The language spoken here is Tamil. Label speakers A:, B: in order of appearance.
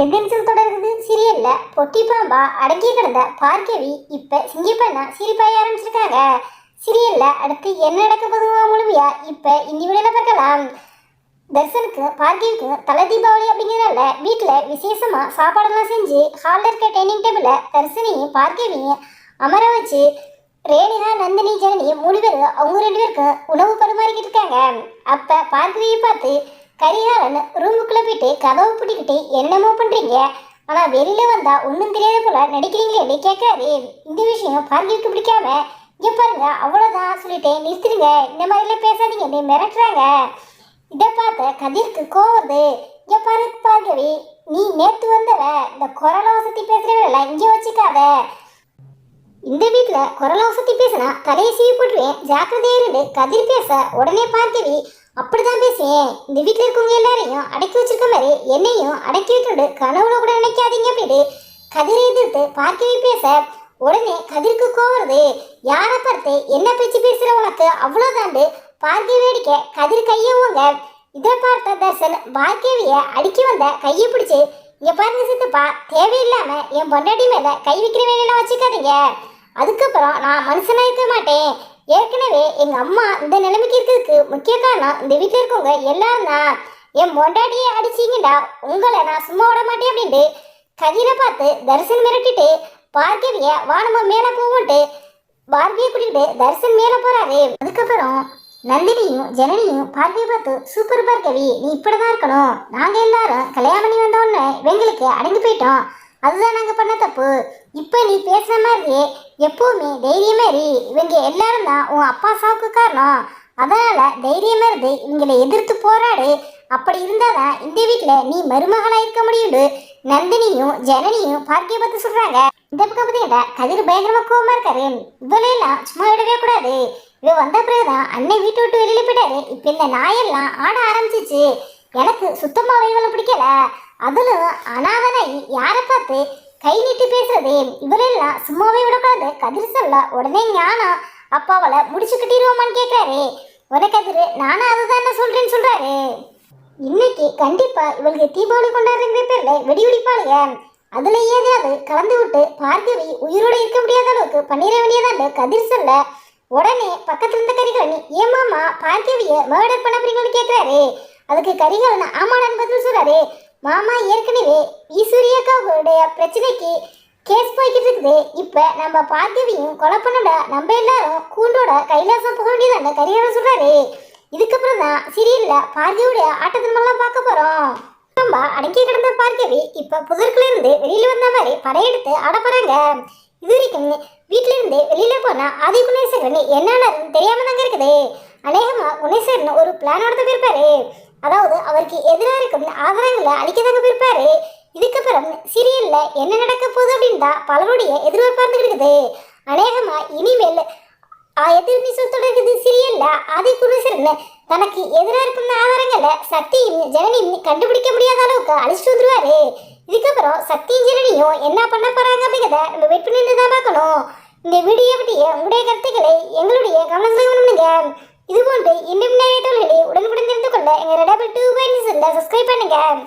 A: எதிர்ச்சல் தொடருது சீரியல்ல பொட்டி பாம்பா அடங்கி கிடந்த பார்க்கவி இப்ப சிங்கிப்பண்ணா சிரிப்பாய ஆரம்பிச்சிருக்காங்க. சீரியல்ல அடுத்து என்ன நடக்க போதுமா முழுமையா இப்ப இந்த வீடியோல பார்க்கலாம். தர்சனுக்கு பார்க்கிவுக்கு தலை தீபாவளி அப்படிங்கிறதால வீட்டில் விசேஷமாக சாப்பாடெல்லாம் செஞ்சு ஹாலில் இருக்க டைனிங் டேபிளில் தர்சனையும் பார்க்கவியும் அமர வச்சு ரேணிகா நந்தினி ஜனனி மூணு பேர் அவங்க ரெண்டு பேருக்கு உணவு பரிமாறிக்கிட்டு இருக்காங்க. அப்போ பார்க்கவியை பார்த்து கரிகாலன் ரூமுக்குள்ளே போயிட்டு கதவை பிடிக்கிட்டு என்னமோ பண்ணுறீங்க ஆனால் வெளியில் வந்தால் ஒன்றும் தெரியாத போல் நடிக்கிறீங்களே கேட்காரு இந்த விஷயம் பார்க்கவிக்கு பிடிக்காம இங்கே பாருங்க அவ்வளோதான் சொல்லிட்டு நிறுத்திடுங்க. இந்த மாதிரிலாம் பேசாதீங்க. நீ மிரட்டுறாங்க. இதை பார்த்த கதிர்க்கு கோவது இங்க பாரு பார்கவி நீ நேத்து வந்தவ இந்த குரல வசதி பேசுறவங்கள இங்க வச்சுக்காத. இந்த வீட்டில் குரல வசதி பேசினா தலையை சீவி போட்டுருவேன். ஜாக்கிரதையா இருந்து கதிர் பேச உடனே பார்கவி அப்படிதான் பேசுவேன் இந்த வீட்டில் இருக்கவங்க எல்லாரையும் அடக்கி வச்சிருக்க மாதிரி என்னையும் அடக்கி வைக்கிறது கனவுல கூட நினைக்காதீங்க அப்படின்னு கதிரை எதிர்த்து பார்க்கவே பேச உடனே கதிர்க்கு கோவருது யாரை பார்த்து என்ன பேச்சு பேசுகிற உனக்கு? அவ்வளோதாண்டு பார்க்க வேடிக்க கதிர் கையை ஓங்க. இதை பார்த்த தர்சன் பார்க்கவிய அடுக்கி வந்த கையை பிடிச்சி இங்கே பாருங்க சித்தப்பா தேவையில்லாமல் என் பொண்டாட்டி மேலே கை வைக்கிற வேலையெல்லாம் வச்சுக்காதீங்க. அதுக்கப்புறம் நான் மனுஷனாக இருக்க மாட்டேன். ஏற்கனவே எங்க அம்மா இந்த நிலைமைக்கு இருக்கிறதுக்கு முக்கிய காரணம் இந்த வீட்டில் இருக்கவங்க எல்லாரும் தான். என் பொண்டாட்டியை அடிச்சீங்கடா உங்களை நான் சும்மா விட மாட்டேன் அப்படின்ட்டு கதிரை பார்த்து தரிசன் மிரட்டிட்டு பார்க்கவிய வானம மேலே போவோன்ட்டு பார்வியை கூட்டிகிட்டு தரிசன் மேலே போறாரு. அதுக்கப்புறம் நந்தினியும் ஜனனியும் பார்வையை பார்த்து சூப்பர் பார்க்கவி நீ இப்படிதான் இருக்கணும். நாங்கள் எல்லாரும் கல்யாணம் பண்ணி வந்தோடனே எங்களுக்கு இவங்களுக்கு அடங்கி போயிட்டோம். அதுதான் நாங்கள் பண்ண தப்பு. இப்போ நீ பேசுகிற மாதிரி எப்போவுமே தைரியமாக இரு. இவங்க எல்லாரும் தான் உன் அப்பா சாவுக்கு காரணம். அதனால் தைரியமாக இருந்து இவங்களை எதிர்த்து போராடு. அப்படி இருந்தாதான் இந்த வீட்டில் நீ மருமகளாக இருக்க முடியும்னு நந்தினியும் ஜனனியும் பார்க்கிய பார்த்து சொல்கிறாங்க இந்த பக்கம் பார்த்தீங்கன்னா கதிர் பயங்கரமாக கோவமாக இருக்காரு. இவளையெல்லாம் சும்மா விடவே கூடாது. இவ வந்த பிறகுதான் அண்ணன் வீட்டு விட்டு வெளியில் போயிட்டாரு. இப்போ இந்த நாயெல்லாம் ஆட ஆரம்பிச்சிச்சு. எனக்கு சுத்தமாக இவளை பிடிக்கல. அதிலும் அனாதனை யாரை பார்த்து கை நீட்டி பேசுறது? இவரெல்லாம் சும்மாவே விடக்கூடாது. கதிர் சொல்ல உடனே ஞானம் அப்பாவளை முடிச்சு கட்டிடுவோமான்னு கேட்குறாரு உடனே கதிர் நானும் அதை தானே சொல்கிறேன்னு சொல்கிறாரு இன்னைக்கு கண்டிப்பாக இவளுக்கு தீபாவளி கொண்டாடுறங்கிற பேரில் வெடி வெடிப்பாளுங்க. அதில் ஏதாவது கலந்து விட்டு பார்க்கவி உயிரோடு இருக்க முடியாத அளவுக்கு பண்ணிட வேண்டியதாண்டு கதிர் சொல்ல உடனே பக்கத்தில் இருந்த கரிகாலன் ஏமாமா பார்க்கவிய மர்டர் பண்ண போறீங்கன்னு கேட்குறாரு அதுக்கு கரிகாலன் ஆமாடான் பதில் சொல்றாரு. மாமா ஏற்கனவே ஈஸ்வரியக்காவுடைய பிரச்சனைக்கு கேஸ் போய்கிட்டு இருக்குது. இப்போ நம்ம பாத்தியவையும் கொலை பண்ணடா நம்ம எல்லாரும் கூண்டோட கைலாசம் போக வேண்டியதாங்க கரிகாலன் சொல்றாரு. இதுக்கப்புறம் தான் சீரியல்ல பார்த்தியோடைய ஆட்டத்தின்மெல்லாம் பார்க்க போறோம். நம்ம அடங்கி கிடந்த பார்க்கவி இப்ப புதற்குள்ள இருந்து வெளியில வந்த மாதிரி படையெடுத்து ஆட போறாங்க. இது வரைக்கும் வீட்ல இருந்து வெளியில போனா ஆதி குணேசகரன் என்னன்னு தெரியாம தாங்க இருக்குது. அநேகமா குணேசகரன் ஒரு பிளான் நடத்த போயிருப்பாரு அதாவது அவருக்கு எதிராக இருக்கும் ஆதாரங்களை அழிக்கதாங்க போயிருப்பாரு. இதுக்கப்புறம் சீரியல்ல என்ன நடக்க போகுது அப்படின்னு தான் பலருடைய எதிர்பார்ப்பு இருக்குது அநேகமா இனிமேல் எதிர்நீ தொடர்கிறது சீரியல்ல ஆதி குணேசரன் தனக்கு எதிராக இருக்கும் ஆதாரங்களை சக்தியும் ஜனனியும் கண்டுபிடிக்க முடியாத அளவுக்கு அழிச்சிட்டு வந்துருவாரு. இதுக்கப்புறம் சக்தியும் ஜனனியும் என்ன பண்ண போறாங்க அப்படிங்கிறத நம்ம வெயிட் பண்ணி தான் பார்க்கணும். இந்த வீடியோ பற்றிய உங்களுடைய கருத்துக்களை எங்களுடைய கவனத்தில் பண்ணுங்க. இது போன்று இன்னும் நிறைய தொழில்களை உடனுக்குடன் தெரிந்து கொள்ள எங்கள் ரெடபிள் டூ பாயிண்ட் சப்ஸ்கிரைப் பண்ணுங்கள்